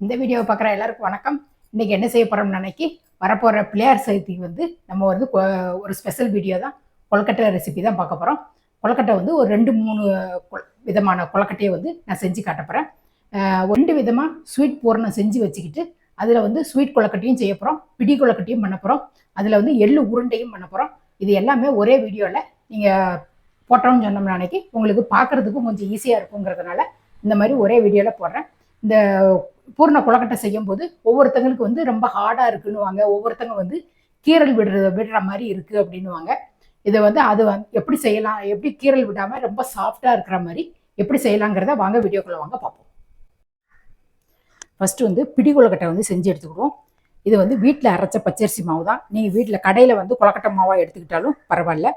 இந்த வீடியோவை பார்க்குற எல்லாருக்கும் வணக்கம். இன்னைக்கு என்ன செய்ய போகிறோம்னு அன்னைக்கு வரப்போகிற பிள்ளையார் சதுர்த்திக்கு வந்து நம்ம வந்து கொ- ஒரு ஸ்பெஷல் வீடியோ தான் கொழுக்கட்டை ரெசிபி தான் பார்க்க போகிறோம் கொழுக்கட்டை வந்து ஒரு ரெண்டு மூணு கொ- விதமான கொழுக்கட்டையை வந்து நான் செஞ்சு காட்ட போகிறேன் ரெண்டு விதமாக ஸ்வீட் பூரணம் செஞ்சு வச்சுக்கிட்டு அதில் வந்து ஸ்வீட் கொழுக்கட்டையும் செய்ய போகிறோம் பிடி கொழுக்கட்டையும் பண்ண போகிறோம் அதில் வந்து எள்ளு உருண்டையும் பண்ண போகிறோம் இது எல்லாமே ஒரே வீடியோவில் நீங்கள் போட்டோம்னு சொன்னோம்னா அன்னைக்கு உங்களுக்கு பார்க்குறதுக்கும் கொஞ்சம் ஈஸியாக இருக்குங்கிறதுனால இந்த மாதிரி ஒரே வீடியோவில் போடுறேன். இந்த பூர்ண கொழுக்கட்டை செய்யும் போது ஒவ்வொருத்தங்களுக்கு வந்து ரொம்ப ஹார்டாக இருக்குன்னுவாங்க. ஒவ்வொருத்தங்க வந்து கீரல் விடுற விடுற மாதிரி இருக்குது அப்படின்னுவாங்க. இதை வந்து அது வந் எப்படி செய்யலாம் எப்படி கீரல் விடாமல் ரொம்ப சாஃப்டாக இருக்கிற மாதிரி எப்படி செய்யலாங்கிறத வாங்க வீடியோக்குள்ளே வாங்க பார்ப்போம். ஃபஸ்ட்டு வந்து பிடி கொழுக்கட்டை வந்து செஞ்சு எடுத்துக்கிடுவோம். இது வந்து வீட்டில் அரைச்ச பச்சரிசி மாவு தான். நீங்கள் வீட்டில் கடையில் வந்து கொழுக்கட்டை மாவாக எடுத்துக்கிட்டாலும் பரவாயில்ல.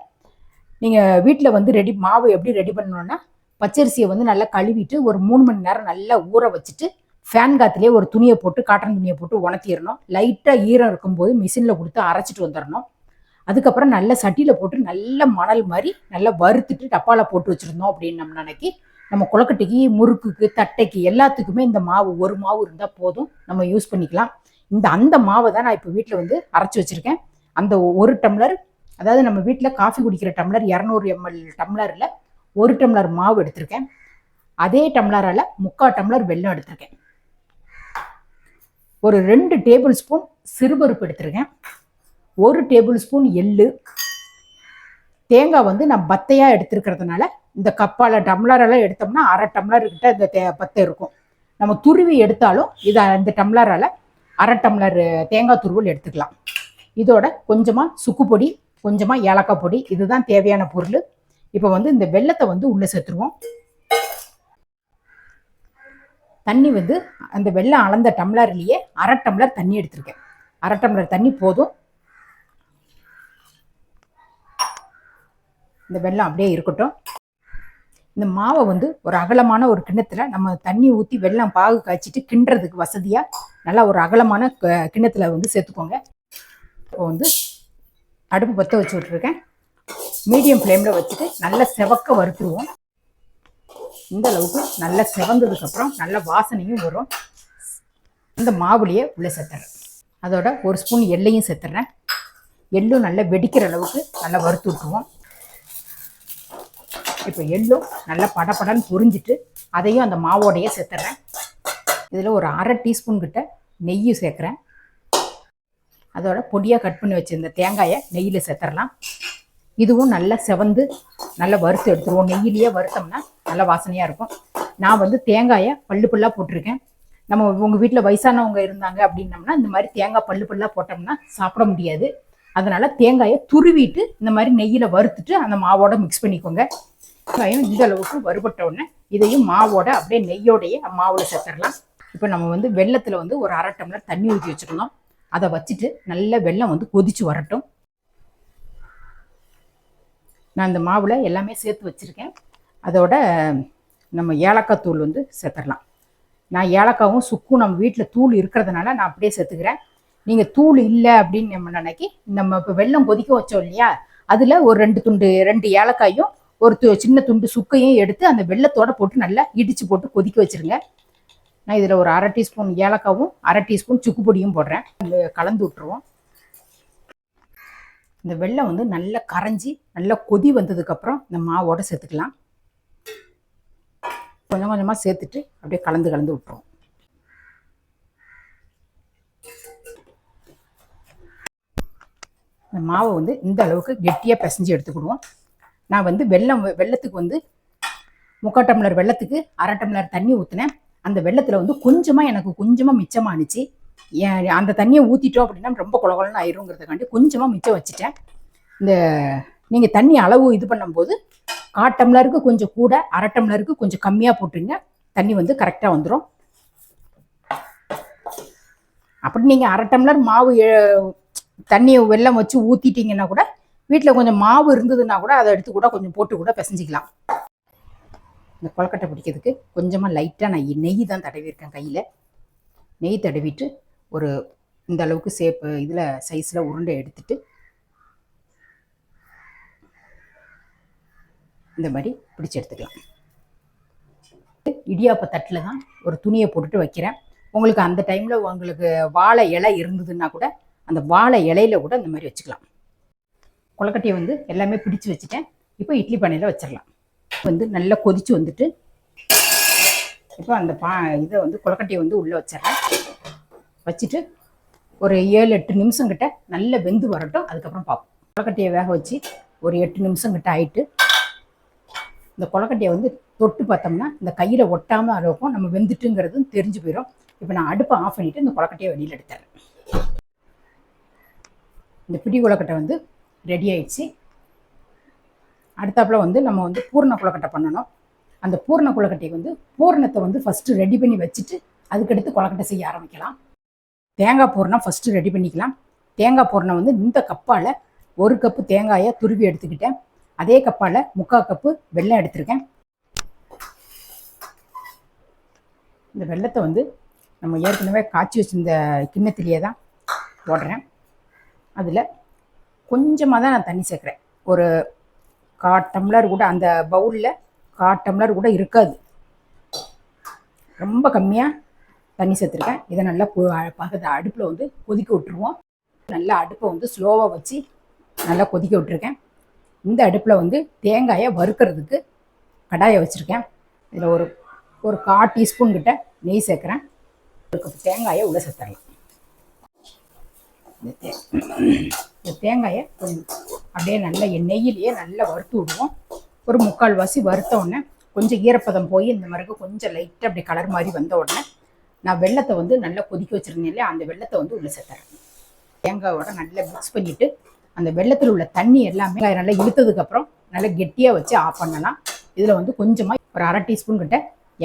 நீங்கள் வீட்டில் வந்து ரெடி மாவு எப்படி ரெடி பண்ணணுன்னா பச்சரிசியை வந்து நல்லா கழுவிட்டு ஒரு மூணு மணி நேரம் நல்லா ஊற வச்சுட்டு ஃபேன் காத்துலேயே ஒரு துணியை போட்டு காட்டன் துணியை போட்டு உணர்த்திடணும். லைட்டாக ஈரம் இருக்கும்போது மிஷினில் கொடுத்து அரைச்சிட்டு வந்துடணும். அதுக்கப்புறம் நல்ல சட்டியில் போட்டு நல்ல மணல் மாதிரி நல்லா வறுத்துட்டு டப்பாவில் போட்டு வச்சுருந்தோம் அப்படின்னு நம்ம நினைக்கி நம்ம குளக்கட்டைக்கு முறுக்குக்கு தட்டைக்கு எல்லாத்துக்குமே இந்த மாவு ஒரு மாவு இருந்தால் போதும். நம்ம யூஸ் பண்ணிக்கலாம். இந்த அந்த மாவை தான் நான் இப்போ வீட்டில் வந்து அரைச்சி வச்சுருக்கேன். அந்த ஒரு டம்ளர் அதாவது நம்ம வீட்டில் காஃபி குடிக்கிற டம்ளர் இரநூறு எம்எல் டம்ளரில் ஒரு டம்ளர் மாவு எடுத்திருக்கேன். அதே டம்ளரால் முக்கால் டம்ளர் வெல்லம் எடுத்திருக்கேன். ஒரு ரெண்டு டேபிள் ஸ்பூன் சிறுபருப்பு எடுத்திருக்கேன். ஒரு டேபிள் ஸ்பூன் எள்ளு. தேங்காய் வந்து நான் பத்தையாக எடுத்திருக்கிறதுனால இந்த கப்பால் டம்ளரெல்லாம் எடுத்தோம்னா அரை டம்ளர் கிட்ட இந்த தே பத்தை இருக்கும். நம்ம துருவி எடுத்தாலும் இதை இந்த டம்ளரால் அரை டம்ளர் தேங்காய் துருவல் எடுத்துக்கலாம். இதோட கொஞ்சமாக சுக்கு பொடி கொஞ்சமாக ஏலக்காய் பொடி இதுதான் தேவையான பொருள். இப்போ வந்து இந்த வெள்ளத்தை வந்து உள்ளே சேர்த்துருவோம். தண்ணி வந்து அந்த வெள்ளம் அளந்த டம்ளர்லேயே அரை டம்ளர் தண்ணி எடுத்திருக்கேன். அரை டம்ளர் தண்ணி போதும். இந்த வெள்ளம் அப்படியே இருக்கட்டும். இந்த மாவை வந்து ஒரு அகலமான ஒரு கிண்ணத்தில் நம்ம தண்ணி ஊற்றி வெள்ளம் பாகு காய்ச்சிட்டு கிண்டுறதுக்கு வசதியாக நல்லா ஒரு அகலமான க- வந்து சேர்த்துக்கோங்க. இப்போ வந்து அடுப்பு பற்ற வச்சு விட்ருக்கேன் மீடியம் ஃப்ளேமில் வச்சுட்டு நல்லா செவக்க வறுத்துருவோம். இந்த அளவுக்கு நல்லா செவந்ததுக்கப்புறம் நல்ல வாசனையும் வரும். இந்த மாவுலையே உள்ளே சேர்த்துறேன் அதோட ஒரு ஸ்பூன் எள்ளையும் சேர்த்துறேன் எள்ளும் நல்லா வெடிக்கிற அளவுக்கு நல்லா வறுத்து விட்டுருவோம். இப்போ எள்ளும் நல்லா படபடன்னு பொரிஞ்சிட்டு அதையும் அந்த மாவோடையே சேர்த்துறேன் இதில் ஒரு அரை டீஸ்பூன் கிட்ட நெய்யும் சேர்க்குறேன். அதோட பொடியாக கட் பண்ணி வச்சுருந்த தேங்காயை நெய்யில் சேர்த்துடலாம் இதுவும் நல்லா செவந்து நல்லா வறுத்து எடுத்துருவோம். நெய்யிலேயே வறுத்தோம்னா நல்லா வாசனையாக இருக்கும். நான் வந்து தேங்காயை பல்லு பல்லாக போட்டிருக்கேன். நம்ம உங்கள் வீட்டில் வயசானவங்க இருந்தாங்க அப்படின்னம்னா இந்த மாதிரி தேங்காய் பல்லு பல்லாக போட்டோம்னா சாப்பிட முடியாது. அதனால் தேங்காயை துருவிட்டு இந்த மாதிரி நெய்யில் வறுத்துட்டு அந்த மாவோட மிக்ஸ் பண்ணிக்கோங்க. வெங்காயம் இந்த அளவுக்கு வறுபட்ட உடனே இதையும் மாவோட அப்படியே நெய்யோடையே மாவில் சேர்த்துடலாம். இப்போ நம்ம வந்து வெள்ளத்தில் வந்து ஒரு அரை டம்ளர் தண்ணி ஊற்றி வச்சுருந்தோம். அதை வச்சுட்டு நல்ல வெள்ளம் வந்து கொதிச்சு வரட்டும். நான் இந்த மாவில் எல்லாமே சேர்த்து வச்சுருக்கேன். அதோட நம்ம ஏலக்காய் தூள் வந்து சேர்த்துடலாம். நான் ஏலக்காவும் சுக்கும் நம்ம வீட்டில் தூள் இருக்கிறதுனால நான் அப்படியே சேர்த்துக்கிறேன். நீங்கள் தூள் இல்லை அப்படின்னு நம்ம நினைக்கி நம்ம இப்போ வெள்ளம் கொதிக்க வச்சோம் இல்லையா? அதில் ஒரு ரெண்டு துண்டு ரெண்டு ஏலக்காயும் ஒரு து சின்ன துண்டு சுக்கையும் எடுத்து அந்த வெள்ளத்தோட போட்டு நல்லா இடித்து போட்டு கொதிக்க வச்சுருங்க. நான் இதில் ஒரு அரை டீஸ்பூன் ஏலக்காவும் அரை டீஸ்பூன் சுக்கு பொடியும் போடுறேன். கலந்து விட்டுருவோம். இந்த வெள்ளம் வந்து நல்லா கரைஞ்சி நல்லா கொதி வந்ததுக்கப்புறம் இந்த மாவோட சேர்த்துக்கலாம். கொஞ்சம் கொஞ்சமாக சேர்த்துட்டு அப்படியே கலந்து கலந்து விட்டுருவோம். இந்த மாவை வந்து இந்த அளவுக்கு கெட்டியாக பிசைஞ்சு எடுத்துக்கிடுவோம். நான் வந்து வெள்ளம் வெள்ளத்துக்கு வந்து முக்கால் டம்ளர் வெள்ளத்துக்கு அரை டம்ளர் தண்ணி ஊற்றினேன் அந்த வெள்ளத்தில் வந்து கொஞ்சமாக எனக்கு கொஞ்சமாக மிச்சமானுச்சு. ஏன் அந்த தண்ணியை ஊற்றிட்டோம் அப்படின்னா ரொம்ப குளகுலன்னு ஆயிருங்கிறதுக்காண்டி கொஞ்சமாக மிச்சம் வச்சுட்டேன். இந்த நீங்கள் தண்ணி அளவு இது பண்ணும்போது கால் டம்ளருக்கு கொஞ்சம் கூட அரை டம்ளருக்கு கொஞ்சம் கம்மியாக போட்டுருங்க. தண்ணி வந்து கரெக்டாக வந்துடும் அப்படி நீங்கள் அரை டம்ளர் மாவு தண்ணியை வெள்ளம் வச்சு ஊற்றிட்டீங்கன்னா கூட வீட்டில் கொஞ்சம் மாவு இருந்ததுன்னா கூட அதை எடுத்து கூட கொஞ்சம் போட்டு கூட பிசைஞ்சிக்கலாம். இந்த கொழுக்கட்டை பிடிக்கிறதுக்கு கொஞ்சமாக லைட்டாக நான் நெய் தான் தடவிருக்கேன் கையில். நெய் தடவிட்டு ஒரு இந்த அளவுக்கு சேப்பு இதில் சைஸில் உருண்டை எடுத்துட்டு இந்த மாதிரி பிடிச்சி எடுத்துக்கலாம். இடியாப்ப தட்டில் தான் ஒரு துணியை போட்டுட்டு வைக்கிறேன். உங்களுக்கு அந்த டைமில் உங்களுக்கு வாழை இலை இருந்ததுன்னா கூட அந்த வாழை இலையில கூட இந்த மாதிரி வச்சுக்கலாம். கொலக்கட்டையை வந்து எல்லாமே பிடிச்சி வச்சுட்டேன். இப்போ இட்லி பானையில் வச்சிடலாம் வந்து நல்லா கொதிச்சு வந்துட்டு இப்போ அந்த பா இதை வந்து கொலக்கட்டையை வந்து உள்ளே வச்சிடறேன் வச்சுட்டு ஒரு ஏழு எட்டு நிமிஷம் கிட்ட நல்ல வெந்து வரட்டும். அதுக்கப்புறம் பார்ப்போம் கொலக்கட்டையை வேக வச்சு ஒரு எட்டு நிமிஷம் கிட்ட ஆயிட்டு இந்த கொலக்கட்டையை வந்து தொட்டு பார்த்தோம்னா இந்த கையில் ஒட்டாமல் இருக்கும். நம்ம வெந்துட்டுங்கிறதும் தெரிஞ்சு போயிடும் இப்போ நான் அடுப்பை ஆஃப் பண்ணிவிட்டு இந்த கொலக்கட்டையை வெளியில் எடுத்துறேன். இந்த பிடி கொலக்கட்டை வந்து ரெடி ஆயிடுச்சு. அடுத்தாப்புல வந்து நம்ம வந்து பூர்ண கொலக்கட்டை பண்ணணும். அந்த பூர்ண கொலக்கட்டைக்கு வந்து பூர்ணத்தை வந்து ஃபஸ்ட்டு ரெடி பண்ணி வச்சுட்டு அதுக்கடுத்து கொலக்கட்டை செய்ய ஆரம்பிக்கலாம். தேங்காய் பூரணம் ஃபஸ்ட்டு ரெடி பண்ணிக்கலாம். தேங்காய் பூரணம் வந்து இந்த கப்பால் ஒரு கப்பு தேங்காயை துருவி எடுத்துக்கிட்டேன். அதே கப்பால் முக்கால் கப்பு வெல்லம் எடுத்திருக்கேன். இந்த வெல்லத்தை வந்து நம்ம ஏற்கனவே காய்ச்சி வச்சிருந்த கிண்ணத்திலேயே தான் போடுறேன். அதில் கொஞ்சமாக தான் நான் தண்ணி சேர்க்குறேன். ஒரு கா டம்ளர் கூட அந்த பவுலில் கா டம்ளர் கூட இருக்காது. ரொம்ப கம்மியாக தண்ணி சேர்த்துருக்கேன். இதை நல்லா அடுப்பில் வந்து கொதிக்க விட்டுருவோம். நல்லா அடுப்பை வந்து ஸ்லோவாக வச்சு நல்லா கொதிக்க விட்டுருக்கேன். இந்த அடுப்பில் வந்து தேங்காயை வறுக்கிறதுக்கு கடாயை வச்சுருக்கேன். இதில் ஒரு ஒரு கா டீஸ்பூன் கிட்ட நெய் சேர்க்குறேன். ஒரு கப் தேங்காயை உள்ளே சேர்த்துடலாம். இந்த தே இந்த தேங்காயை கொஞ்சம் அப்படியே நல்லா நெய்யிலேயே நல்லா வறுத்து விடுவோம். ஒரு முக்கால் வாசி வறுத்த உடனே கொஞ்சம் ஈரப்பதம் போய் இந்த மாதிரி கொஞ்சம் லைட்டாக அப்படி கலர் மாதிரி வந்த உடனே நான் வெள்ளத்தை வந்து நல்லா கொதிக்க வச்சுருந்தேன் இல்லையா? அந்த வெள்ளத்தை வந்து உள்ளே சேர்த்துறேன். தேங்காயோட நல்லா மிக்ஸ் பண்ணிவிட்டு அந்த வெள்ளத்தில் உள்ள தண்ணி எல்லாமே நல்லா இழுத்ததுக்கப்புறம் நல்லா கெட்டியாக வச்சு ஆஃப் பண்ணலாம். இதில் வந்து கொஞ்சமாக ஒரு அரை டீஸ்பூன் கிட்ட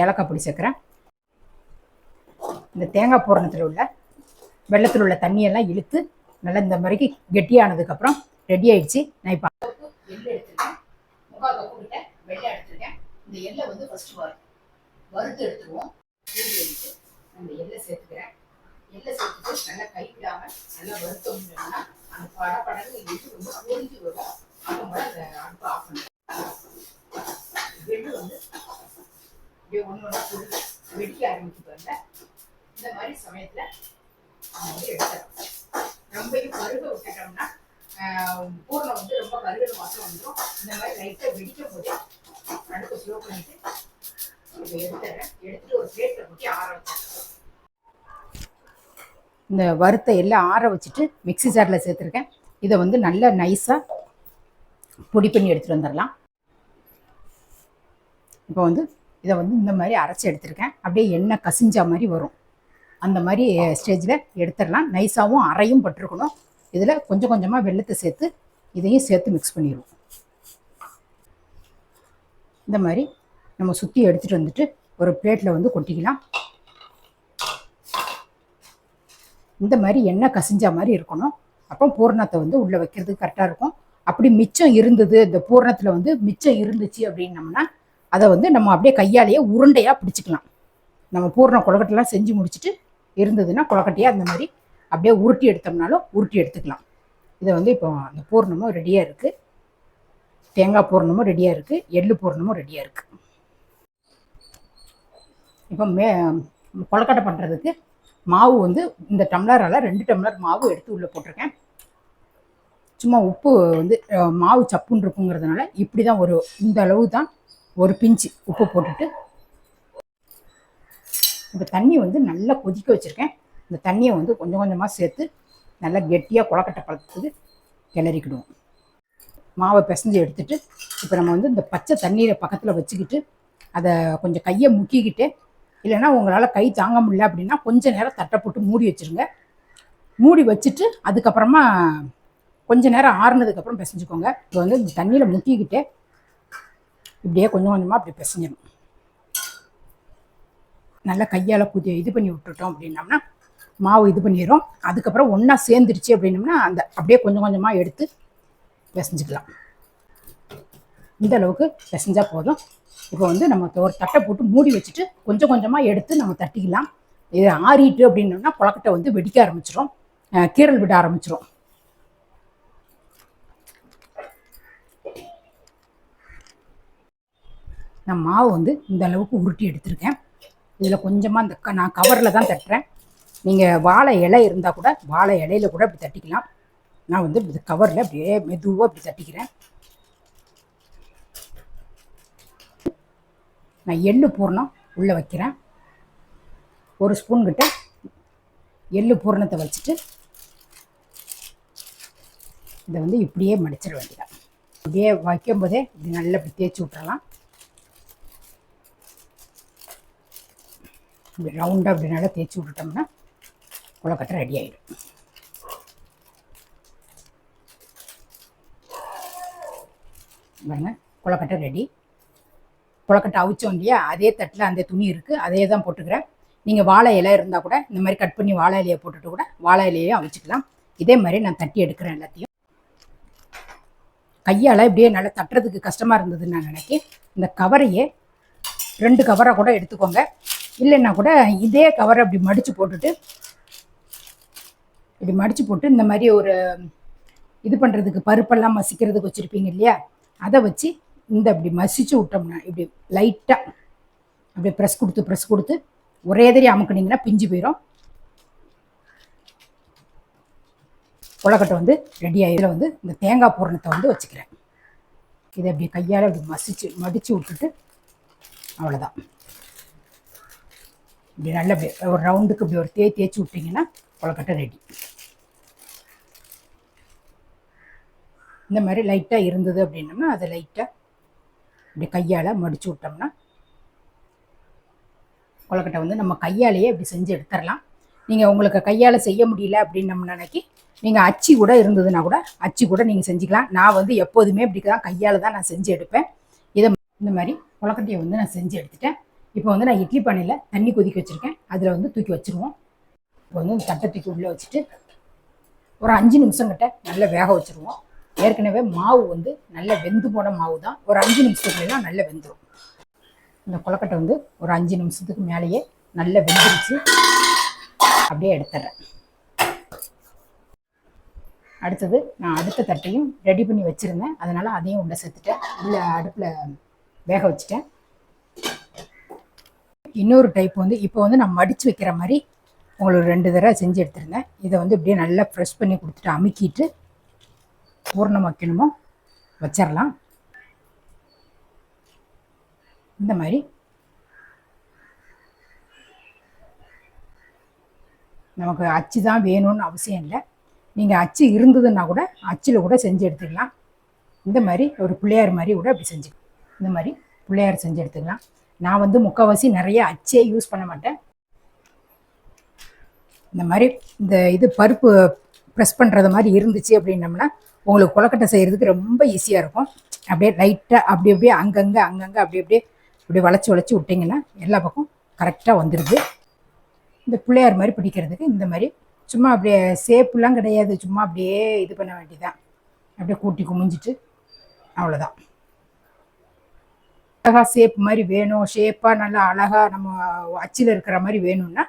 ஏலக்காய் பொடி சேர்க்குறேன். இந்த தேங்காய் பூரணத்தில் உள்ள வெள்ளத்தில் உள்ள தண்ணியெல்லாம் இழுத்து நல்லா இந்த மாதிரிக்கு கெட்டியானதுக்கப்புறம் ரெடி ஆயிடுச்சு. நான் இப்போ எடுத்துருக்கேன். முக்கால் கப்பு கிட்ட வெள்ளை எடுத்துருக்கேன். இந்த எல்லை வந்து ஃபர்ஸ்ட் வறுத்து எடுத்துருவோம். எடுத்து அந்த எள்ளை சேர்த்துக்கிறேன். எள்ளை சேர்த்துட்டு நல்லா கைவிடாமல் நல்லா வறுத்தோம்னா அந்த பட படகு எள்ளு வந்து பொரிஞ்சு வரும் அப்போ அந்த அடுப்பு ஆஃப் பண்ணுறேன் எள்ளு வந்து இப்படியே ஒன்று ஒன்றா பொருள் வெடிக்க ஆரம்பிச்சு பாருங்க இந்த மாதிரி சமயத்தில் நம்ம வந்து எடுத்துடலாம் ரொம்பையும் பருக விட்டுட்டோம்னா ஆஹ், பூர்ணம் வந்து ரொம்ப கருகல் மாசம் வந்துடும் இந்த மாதிரி லைட்டாக வெடிக்கும் போது அடுப்பு ஸ்லோ பண்ணிட்டு எடுத்துறேன். எடுத்துட்டு ஒரு பிளேட்டில் கொட்டி ஆரம்பிச்சேன் இந்த வறுத்த எல்லாம் ஆற வச்சுட்டு மிக்ஸி ஜாரில் சேர்த்துருக்கேன். இதை வந்து நல்லா நைஸாக பொடி பண்ணி எடுத்துகிட்டு வந்துடலாம். இப்போ வந்து இதை வந்து இந்த மாதிரி அரைச்சி எடுத்திருக்கேன். அப்படியே எண்ணெய் கசிஞ்சா மாதிரி வரும். அந்த மாதிரி ஸ்டேஜில் எடுத்துடலாம். நைஸாகவும் அரையும் பட்டிருக்கணும். இதில் கொஞ்சம் கொஞ்சமாக வெள்ளத்தை சேர்த்து இதையும் சேர்த்து மிக்ஸ் பண்ணிடுவோம். இந்த மாதிரி நம்ம சுற்றி எடுத்துகிட்டு வந்துட்டு ஒரு பிளேட்டில் வந்து கொட்டிக்கலாம். இந்த மாதிரி எண்ணெய் கசிஞ்சா மாதிரி இருக்கணும். அப்போ பூரணத்தை வந்து உள்ளே வைக்கிறதுக்கு கரெக்டாக இருக்கும். அப்படி மிச்சம் இருந்தது இந்த பூரணத்தில் வந்து மிச்சம் இருந்துச்சு அப்படின்னம்னா அதை வந்து நம்ம அப்படியே கையாலேயே உருண்டையாக பிடிச்சிக்கலாம். நம்ம பூரண கொழக்கட்டைலாம் செஞ்சு முடிச்சுட்டு இருந்ததுன்னா கொழக்கட்டையாக அந்த மாதிரி அப்படியே உருட்டி எடுத்தோம்னாலும் உருட்டி எடுத்துக்கலாம். இதை வந்து இப்போ அந்த பூர்ணமும் ரெடியாக இருக்குது தேங்காய் பூர்ணமும் ரெடியாக இருக்குது எள்ளு பூர்ணமும் ரெடியாக இருக்குது இப்போ மே கொழக்கட்டை பண்ணுறதுக்கு மாவு வந்து இந்த டம்ளரால் ரெண்டு டம்ளர் மாவு எடுத்து உள்ளே போட்டிருக்கேன். சும்மா உப்பு வந்து மாவு சப்புன்னு இருக்குங்கிறதுனால இப்படி தான் ஒரு இந்த அளவு தான் ஒரு பிஞ்சு உப்பு போட்டுட்டு. இப்போ தண்ணி வந்து நல்லா கொதிக்க வச்சுருக்கேன். இந்த தண்ணியை வந்து கொஞ்சம் கொஞ்சமாக சேர்த்து நல்லா கெட்டியாக குளக்கட்டை பழத்துக்கு கிளறிக்கிடுவோம். மாவை பிசைஞ்சு எடுத்துட்டு இப்போ நம்ம வந்து இந்த பச்சை தண்ணீரை பக்கத்தில் வச்சுக்கிட்டு அதை கொஞ்சம் கையை முக்கிக்கிட்டே இல்லைன்னா உங்களால் கை தாங்க முடியல அப்படின்னா கொஞ்ச நேரம் தட்டை போட்டு மூடி வச்சுருங்க. மூடி வச்சுட்டு அதுக்கப்புறமா கொஞ்சம் நேரம் ஆறுனதுக்கப்புறம் பிசைஞ்சுக்கோங்க. இப்போ வந்து தண்ணியில் முக்கிக்கிட்டே இப்படியே கொஞ்சம் கொஞ்சமாக அப்படி பிசைஞ்சிடும் நல்லா கையால் குதி இது பண்ணி விட்டுட்டோம் அப்படின்னம்னா மாவு இது பண்ணிடும் அதுக்கப்புறம் ஒன்றா சேர்ந்துருச்சு அப்படின்னம்னா அந்த அப்படியே கொஞ்சம் கொஞ்சமாக எடுத்து பிசைஞ்சுக்கலாம். இந்த அளவுக்கு பிசைஞ்சால் போதும். இப்போ வந்து நம்ம ஒரு தட்டை போட்டு மூடி வச்சுட்டு கொஞ்சம் கொஞ்சமாக எடுத்து நம்ம தட்டிக்கலாம். இது ஆறிட்டு அப்படின்னோம்னா கொழக்கட்டை வந்து வெடிக்க ஆரம்பிச்சிடும் கீரல் கீறல் விட ஆரம்பிச்சிடும் நான் மாவு வந்து இந்த அளவுக்கு உருட்டி எடுத்திருக்கேன். இதில் கொஞ்சமாக இந்த க- நான் கவரில் தான் தட்டுறேன். நீங்கள் வாழை இலை இருந்தால் கூட வாழை இலையில கூட இப்படி தட்டிக்கலாம். நான் வந்து இது கவரில் அப்படியே மெதுவாக இப்படி தட்டிக்கிறேன். நான் எள்ளு பூர்ணம் உள்ளே வைக்கிறேன். ஒரு ஸ்பூன் கிட்ட எள்ளு பூரணத்தை வச்சுட்டு இதை வந்து இப்படியே மடிச்சிட வேண்டியதான் இப்படியே வைக்கும்போதே இது நல்லா இப்படி தேய்ச்சி விட்றலாம் இப்படி ரவுண்டாக அப்படி நல்லா தேய்ச்சி விட்டுட்டோம்னா கொலக்கட்டை ரெடி ஆகிடும் பாருங்க கொலக்கட்டை ரெடி புழக்கட்டை அவிச்சோம் இல்லையா? அதே தட்டில் அந்த துணி இருக்குது அதே தான் போட்டுக்கிறேன். நீங்கள் வாழை இலை இருந்தால் கூட இந்த மாதிரி கட் பண்ணி வாழை இலையை போட்டுட்டு கூட வாழை இலையையும் அவிச்சிக்கலாம். இதே மாதிரி நான் தட்டி எடுக்கிறேன் எல்லாத்தையும். கையால் இப்படியே நல்லா தட்டுறதுக்கு கஷ்டமாக இருந்ததுன்னு நான் நினைக்கிறேன் இந்த கவரையே ரெண்டு கவரை கூட எடுத்துக்கோங்க. இல்லைன்னா கூட இதே கவரை அப்படி மடித்து போட்டுட்டு இப்படி மடித்து போட்டு இந்த மாதிரி ஒரு இது பண்ணுறதுக்கு பருப்பெல்லாம் மசிக்கிறதுக்கு வச்சுருப்பீங்க இல்லையா? அதை வச்சு இந்த இப்படி மசிச்சு விட்டோம்னா இப்படி லைட்டாக அப்படியே ப்ரெஸ் கொடுத்து ப்ரெஸ் கொடுத்து ஒரே தடவை அமுக்குனீங்கன்னா பிஞ்சு போயிடும் கொலக்கட்டை வந்து ரெடி இதில் வந்து இந்த தேங்காய் பூரணத்தை வந்து வச்சுக்கிறேன். இதை அப்படி கையால் அப்படி மசிச்சு மடித்து விட்டுட்டு அவ்வளோதான் இப்படி நல்லா இப்படி ஒரு ரவுண்டுக்கு இப்படி ஒரு தே தேய்ச்சி விட்டிங்கன்னா கொலக்கட்டை ரெடி இந்த மாதிரி லைட்டாக இருந்தது அப்படின்னம்னா அதை லைட்டாக இப்படி கையால் மடித்து விட்டோம்னா கொலக்கட்டை வந்து நம்ம கையாலேயே இப்படி செஞ்சு எடுத்துடலாம். நீங்கள் உங்களுக்கு கையால் செய்ய முடியல அப்படின்னு நம்ம நினைக்கி நீங்கள் அச்சு கூட இருந்ததுன்னா கூட அச்சு கூட நீங்கள் செஞ்சுக்கலாம். நான் வந்து எப்போதுமே இப்படி தான் கையால் தான் நான் செஞ்சு எடுப்பேன். இதை இந்த மாதிரி கொலக்கட்டையை வந்து நான் செஞ்சு எடுத்துட்டேன். இப்போ வந்து நான் இட்லி பானையில் தண்ணி கொதிக்க வச்சுருக்கேன். அதில் வந்து தூக்கி வச்சுருவோம். இப்போ வந்து இந்த தட்டை தூக்கி உள்ளே வச்சுட்டு ஒரு அஞ்சு நிமிஷம் கிட்ட நல்லா வேக வச்சுருவோம். ஏற்கனவே மாவு வந்து நல்ல வெந்து போன மாவு தான் ஒரு அஞ்சு நிமிஷத்துக்குள்ளே நல்ல வெந்துடும் இந்த கொலக்கட்டை வந்து ஒரு அஞ்சு நிமிஷத்துக்கு மேலேயே நல்லா வெந்துருச்சு. அப்படியே எடுத்துட்றேன் அடுத்தது நான் அடுத்த தட்டையும் ரெடி பண்ணி வச்சுருந்தேன். அதனால் அதையும் உள்ள சேர்த்துட்டேன். உள்ள அடுப்பில் வேக வச்சுட்டேன். இன்னொரு டைப் வந்து இப்போ வந்து நான் மடித்து வைக்கிற மாதிரி உங்களுக்கு ரெண்டு தடவை செஞ்சு எடுத்துருந்தேன். இதை வந்து இப்படியே நல்லா ஃப்ரெஷ் பண்ணி கொடுத்துட்டு அமுக்கிட்டு பூர்ணம் வைக்கணுமோ வச்சிடலாம் இந்த மாதிரி. நமக்கு அச்சு தான் வேணும்னு அவசியம் இல்லை. நீங்கள் அச்சு இருந்ததுன்னா கூட அச்சில் கூட செஞ்சு எடுத்துக்கலாம். இந்த மாதிரி ஒரு பிள்ளையார் மாதிரி கூட அப்படி செஞ்சு இந்த மாதிரி பிள்ளையார் செஞ்சு எடுத்துக்கலாம். நான் வந்து முக்கால்வாசி நிறைய அச்சே யூஸ் பண்ண மாட்டேன். இந்த மாதிரி இந்த இது பருப்பு ப்ரெஸ் பண்ணுறது மாதிரி இருந்துச்சு அப்படின்னம்னா உங்களுக்கு கொலக்கட்டை செய்கிறதுக்கு ரொம்ப ஈஸியாக இருக்கும். அப்படியே லைட்டாக அப்படி அப்படியே அங்கங்கே அங்கங்கே அப்படி அப்படியே இப்படி வளைச்சி வளைச்சி விட்டிங்கன்னா எல்லா பக்கம் கரெக்டாக வந்துடுது இந்த பிள்ளையார் மாதிரி பிடிக்கிறதுக்கு இந்த மாதிரி சும்மா அப்படியே சேப்புலாம் கிடையாது. சும்மா அப்படியே இது பண்ண வேண்டியதான் அப்படியே கூட்டி குமிஞ்சிட்டு அவ்வளோதான் அழகாக ஷேப் மாதிரி வேணும். ஷேப்பாக நல்லா அழகாக நம்ம அச்சில் இருக்கிற மாதிரி வேணும்னா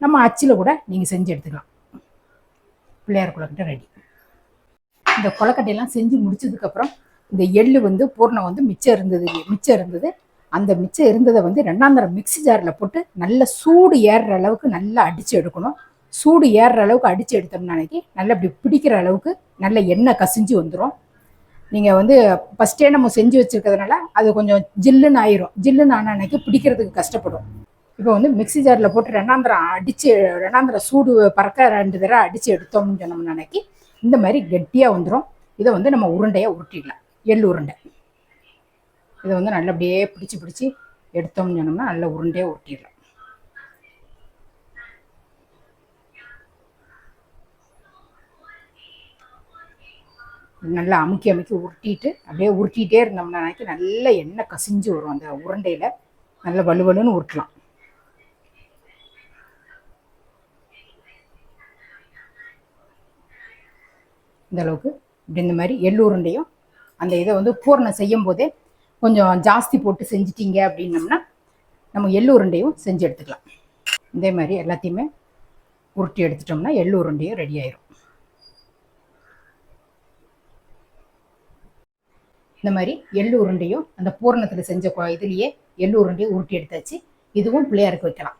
நம்ம அச்சில் கூட நீங்கள் செஞ்சு எடுத்துக்கலாம். பிள்ளையார் கொலக்கட்டை ரெடி இந்த கொலக்கட்டையெல்லாம் செஞ்சு முடிச்சதுக்கப்புறம் இந்த எள்ளு வந்து பூர்ணம் வந்து மிச்சம் இருந்தது மிச்சம் இருந்தது. அந்த மிச்சம் இருந்ததை வந்து ரெண்டாம் தரம் மிக்ஸி ஜாரில் போட்டு நல்ல சூடு ஏறுற அளவுக்கு நல்லா அடித்து எடுக்கணும். சூடு ஏறுற அளவுக்கு அடித்து எடுத்தோம்னா அன்னைக்கு நல்லா இப்படி பிடிக்கிற அளவுக்கு நல்ல எண்ணெய் கசிஞ்சு வந்துடும் நீங்கள் வந்து ஃபஸ்ட்டே நம்ம செஞ்சு வச்சுருக்கிறதுனால அது கொஞ்சம் ஜில்லுன்னு ஆயிரும். ஜில்லுன்னு ஆன அன்னைக்கு பிடிக்கிறதுக்கு கஷ்டப்படும். இப்போ வந்து மிக்ஸி ஜாரில் போட்டு ரெண்டாந்திரம் அடித்து ரெண்டாந்தரம் சூடு பறக்க ரெண்டு தடவை அடித்து எடுத்தோம்னு சொன்னோம்னா அன்னைக்கு இந்த மாதிரி கெட்டியாக வந்துடும் இதை வந்து நம்ம உருண்டையாக உருட்டிடலாம். எள்ளு உருண்டை. இதை வந்து நல்லா அப்படியே பிடிச்சி பிடிச்சி எடுத்தோம்னு சொன்னோம்னா நல்ல உருண்டையாக உருட்டிடலாம். நல்லா அமுக்கி அமுக்கி உருட்டிட்டு அப்படியே உருட்டிகிட்டே இருந்தோம்னா நினைக்கி நல்ல எண்ணெய் கசிஞ்சு வரும் அந்த உருண்டையில். நல்ல வலுவலுன்னு உருட்டலாம். இந்த அளவுக்கு. இப்படி இந்த மாதிரி எள்ளுருண்டையும் அந்த இதை வந்து பூரணம் செய்யும் போதே கொஞ்சம் ஜாஸ்தி போட்டு செஞ்சிட்டிங்க அப்படின்னம்னா நம்ம எள்ளுருண்டையும் செஞ்சு எடுத்துக்கலாம். இதே மாதிரி எல்லாத்தையுமே உருட்டி எடுத்துட்டோம்னா எள்ளூருண்டையும் ரெடி ஆயிரும். இந்த மாதிரி எள்ளு உருண்டையும் அந்த பூரணத்தில் செஞ்ச இதுலேயே எள்ளு உருண்டையும் உருட்டி எடுத்தாச்சு. இதுவும் பிள்ளையாருக்கு வைக்கலாம்.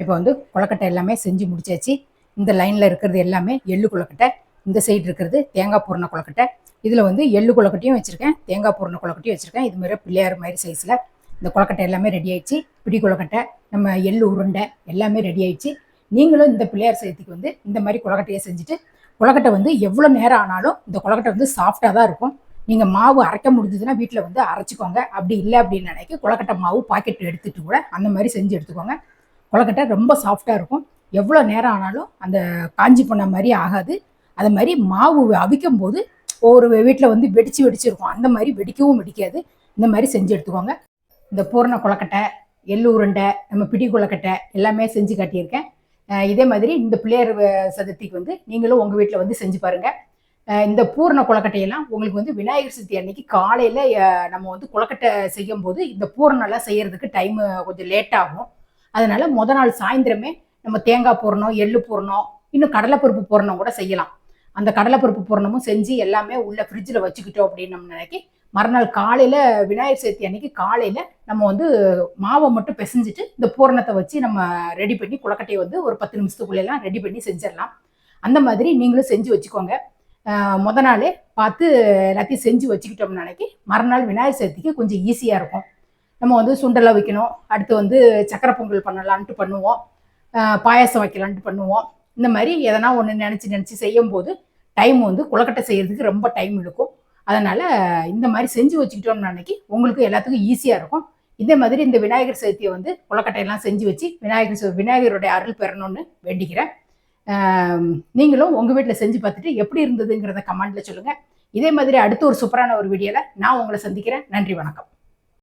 இப்போ வந்து கொழக்கட்டை எல்லாமே செஞ்சு முடிச்சாச்சு. இந்த லைனில் இருக்கிறது எல்லாமே எள்ளு கொழுக்கட்டை இந்த சைடு இருக்கிறது தேங்காய் பூரண கொழுக்கட்டை. இதில் வந்து எள்ளு கொழுக்கட்டையும் வச்சுருக்கேன் தேங்காய் பூரண கொழுக்கட்டையும் வச்சுருக்கேன். இது மாதிரி பிள்ளையார் மாதிரி சைஸில் இந்த கொழுக்கட்டை எல்லாமே ரெடி ஆயிடுச்சு. பிடி கொழுக்கட்டை நம்ம எள்ளு உருண்டை எல்லாமே ரெடி ஆயிடுச்சு. நீங்களும் இந்த பிள்ளையார் சதுர்த்திக்கு வந்து இந்த மாதிரி கொழுக்கட்டையை செஞ்சுட்டு கொழுக்கட்டை வந்து எவ்வளோ நேரம் ஆனாலும் இந்த கொழுக்கட்டை வந்து சாஃப்டாக தான் இருக்கும். நீங்கள் மாவு அரைக்க முடிஞ்சதுன்னா வீட்டில் வந்து அரைச்சிக்கோங்க. அப்படி இல்லை அப்படின்னு நினைக்க கொழுக்கட்டை மாவு பாக்கெட் எடுத்துகிட்டு கூட அந்த மாதிரி செஞ்சு எடுத்துக்கோங்க. கொழுக்கட்டை ரொம்ப சாஃப்டாக இருக்கும். எவ்வளோ நேரம் ஆனாலும் அந்த காஞ்சி பண்ண மாதிரி ஆகாது. அது மாதிரி மாவு அவிக்கும் போது ஒரு வீட்டில் வந்து வெடிச்சு வெடிச்சிருக்கும். அந்த மாதிரி வெடிக்கவும் வெடிக்காது. இந்த மாதிரி செஞ்சு எடுத்துக்கோங்க. இந்த பூரண கொழுக்கட்டை எள்ளு உருண்டை நம்ம பிடி கொழுக்கட்டை எல்லாமே செஞ்சு காட்டியிருக்கேன். இதே மாதிரி இந்த பிள்ளையார் சதுர்த்திக்கு வந்து நீங்களும் உங்கள் வீட்டில் வந்து செஞ்சு பாருங்கள் இந்த பூரண கொழுக்கட்டையெல்லாம் உங்களுக்கு வந்து விநாயகர் சதுர்த்தி அன்னைக்கு காலையில் நம்ம வந்து கொழுக்கட்டை செய்யும் போது இந்த பூரணெல்லாம் செய்கிறதுக்கு டைம் கொஞ்சம் லேட் ஆகும். அதனால முத நாள் சாயந்தரமே நம்ம தேங்காய் பூரணம் எள்ளு பூரணம் இன்னும் கடலைப்பருப்பு பூரணம் கூட செய்யலாம். அந்த கடலைப்பருப்பு பூரணமும் செஞ்சு எல்லாமே உள்ள ஃப்ரிட்ஜில் வச்சுக்கிட்டோம் அப்படின்னு நம்ம நினைக்கி மறுநாள் காலையில் விநாயகர் சதுர்த்தி அன்னைக்கு காலையில் நம்ம வந்து மாவை மட்டும் பிசைஞ்சிட்டு இந்த பூரணத்தை வச்சு நம்ம ரெடி பண்ணி குளக்கட்டையை வந்து ஒரு பத்து நிமிஷத்துக்குள்ளெல்லாம் ரெடி பண்ணி செஞ்சிடலாம். அந்த மாதிரி நீங்களும் செஞ்சு வச்சுக்கோங்க. முத நாளே பார்த்து எல்லாத்தையும் செஞ்சு வச்சுக்கிட்டோம்னு நினைக்கி மறுநாள் விநாயகர் சதுர்த்திக்கு கொஞ்சம் ஈஸியாக இருக்கும். நம்ம வந்து சுண்டலை வைக்கணும். அடுத்து வந்து சக்கரை பொங்கல் பண்ணலான்ட்டு பண்ணுவோம். பாயாசம் வைக்கலான்ட்டு பண்ணுவோம். இந்த மாதிரி எதனா ஒன்று நினச்சி நினச்சி செய்யும் போது டைம் வந்து குளக்கட்டை செய்கிறதுக்கு ரொம்ப டைம் இருக்கும் அதனால் இந்த மாதிரி செஞ்சு வச்சுக்கிட்டோம்னு அன்னைக்கு உங்களுக்கு எல்லாத்துக்கும் ஈஸியாக இருக்கும். இதே மாதிரி இந்த விநாயகர் சதுர்த்தியை வந்து குளக்கட்டையெல்லாம் செஞ்சு வச்சு விநாயகர் சது- விநாயகருடைய அருள் பெறணும்னு வேண்டிக்கிறேன். நீங்களும் உங்கள் வீட்டில் செஞ்சு பார்த்துட்டு எப்படி இருந்ததுங்கிறத கமெண்ட்டில் சொல்லுங்கள் இதே மாதிரி அடுத்து ஒரு சூப்பரான ஒரு வீடியோவில் நான் உங்களை சந்திக்கிறேன். நன்றி வணக்கம்.